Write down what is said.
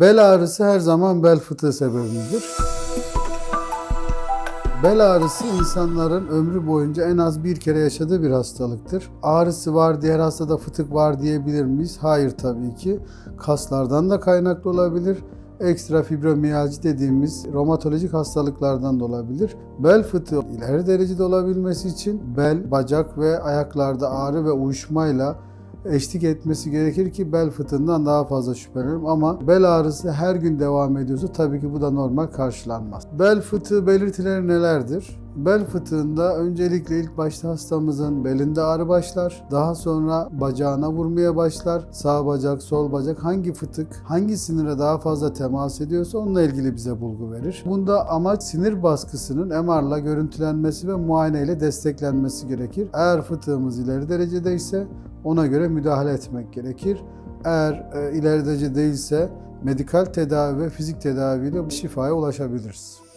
Bel ağrısı her zaman bel fıtığı sebebidir. Bel ağrısı insanların ömrü boyunca en az bir kere yaşadığı bir hastalıktır. Ağrısı var, diğer hastada fıtık var diyebilir miyiz? Hayır tabii ki. Kaslardan da kaynaklı olabilir. Ekstra fibromiyalji dediğimiz romatolojik hastalıklardan da olabilir. Bel fıtığı ileri derecede olabilmesi için bel, bacak ve ayaklarda ağrı ve uyuşmayla eşlik etmesi gerekir ki bel fıtığından daha fazla şüphelenelim ama bel ağrısı her gün devam ediyorsa tabii ki bu da normal karşılanmaz. Bel fıtığı belirtileri nelerdir? Bel fıtığında öncelikle ilk başta hastamızın belinde ağrı başlar. Daha sonra bacağına vurmaya başlar. Sağ bacak, sol bacak hangi fıtık, hangi sinire daha fazla temas ediyorsa onunla ilgili bize bulgu verir. Bunda amaç sinir baskısının MR'la görüntülenmesi ve muayene ile desteklenmesi gerekir. Eğer fıtığımız ileri derecede ise ona göre müdahale etmek gerekir. Eğer e, ileri derece değilse medikal tedavi ve fizik tedaviyle şifaya ulaşabiliriz.